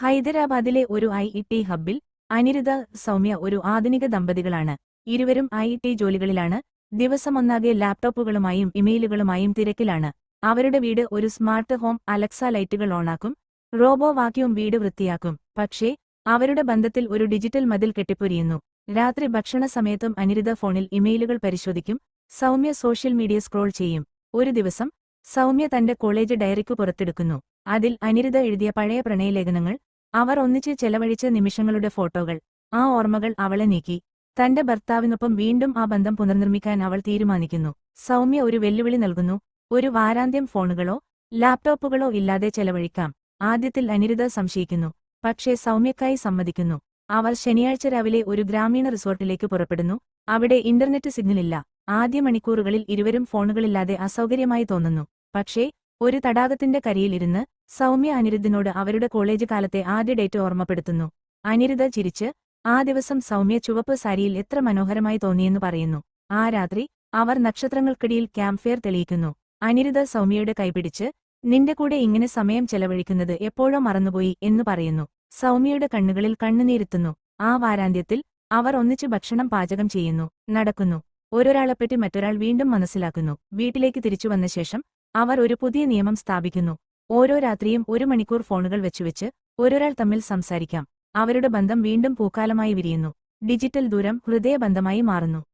ഹൈദരാബാദിലെ ഒരു I E T ഹബ്ബിൽ അനിരുദ്ധ സൗമ്യ ഒരു ആധുനിക ദമ്പതികളാണ്. ഇരുവരും ഐ ഇ ടി ജോലികളിലാണ്. ദിവസമൊന്നാകെ ലാപ്ടോപ്പുകളുമായും ഇമെയിലുകളുമായും തിരക്കിലാണ്. അവരുടെ വീട് ഒരു സ്മാർട്ട് ഹോം അലക്സ ലൈറ്റുകൾ ഓണാക്കും റോബോ വാക്യൂം വീട് വൃത്തിയാക്കും. പക്ഷേ അവരുടെ ബന്ധത്തിൽ ഒരു ഡിജിറ്റൽ മതിൽ കെട്ടിപ്പൊരിയുന്നു. രാത്രി ഭക്ഷണ സമയത്തും അനിരുദ്ധ ഫോണിൽ ഇമെയിലുകൾ പരിശോധിക്കും സൗമ്യ സോഷ്യൽ മീഡിയ സ്ക്രോൾ ചെയ്യും. ഒരു ദിവസം സൗമ്യ തന്റെ കോളേജ് ഡയറിക്കു പുറത്തെടുക്കുന്നു. അതിൽ അനിരുദ്ധ എഴുതിയ പഴയ പ്രണയലേഖനങ്ങൾ അവർ ഒന്നിച്ച് ചെലവഴിച്ച നിമിഷങ്ങളുടെ ഫോട്ടോകൾ. ആ ഓർമ്മകൾ അവളെ നീക്കി. തന്റെ ഭർത്താവിനൊപ്പം വീണ്ടും ആ ബന്ധം പുനർനിർമ്മിക്കാൻ അവൾ തീരുമാനിക്കുന്നു. സൗമ്യ ഒരു വെല്ലുവിളി നൽകുന്നു. ഒരു വാരാന്ത്യം ഫോണുകളോ ലാപ്ടോപ്പുകളോ ഇല്ലാതെ ചെലവഴിക്കാം. ആദ്യത്തിൽ അനിരുദ്ധ സംശയിക്കുന്നു. പക്ഷേ സൗമ്യക്കായി സമ്മതിക്കുന്നു. അവർ ശനിയാഴ്ച രാവിലെ ഒരു ഗ്രാമീണ റിസോർട്ടിലേക്ക് പുറപ്പെടുന്നു. അവിടെ ഇന്റർനെറ്റ് സിഗ്നലില്ല. ആദ്യ മണിക്കൂറുകളിൽ ഇരുവരും ഫോണുകളില്ലാതെ അസൗകര്യമായി തോന്നുന്നു. പക്ഷേ ഒരു തടാകത്തിന്റെ കരിയിലിരുന്ന് സൗമ്യ അനിരുദ്ധിനോട് അവരുടെ കോളേജ് കാലത്തെ ആദ്യ ഡേറ്റ് ഓർമ്മപ്പെടുത്തുന്നു. അനിരുദ്ധ ചിരിച്ച് ആ ദിവസം സൗമ്യ ചുവപ്പ് സാരിയിൽ എത്ര മനോഹരമായി തോന്നിയെന്ന് പറയുന്നു. ആ രാത്രി അവർ നക്ഷത്രങ്ങൾക്കിടയിൽ ക്യാമ്പ് ഫെയർ തെളിയിക്കുന്നു അനിരുദ്ധ സൗമ്യയുടെ കൈപിടിച്ച് നിന്റെ കൂടെ ഇങ്ങനെ സമയം ചെലവഴിക്കുന്നത് എപ്പോഴോ മറന്നുപോയി എന്ന് പറയുന്നു. സൗമ്യയുടെ കണ്ണുകളിൽ കണ്ണുനീരുത്തുന്നു. ആ വാരാന്ത്യത്തിൽ അവർ ഒന്നിച്ചു ഭക്ഷണം പാചകം ചെയ്യുന്നു നടക്കുന്നു. ഒരൊരാളെപ്പറ്റി മറ്റൊരാൾ വീണ്ടും മനസ്സിലാക്കുന്നു. വീട്ടിലേക്ക് തിരിച്ചു വന്ന ശേഷം അവർ ഒരു പുതിയ നിയമം സ്ഥാപിക്കുന്നു. ഓരോ രാത്രിയും ഒരു മണിക്കൂർ ഫോണുകൾ വെച്ചുവെച്ച് ഒരൊരാൾ തമ്മിൽ സംസാരിക്കാം. അവരുടെ ബന്ധം വീണ്ടും പൂക്കാലമായി വിരിയുന്നു. ഡിജിറ്റൽ ദൂരം ഹൃദയബന്ധമായി മാറുന്നു.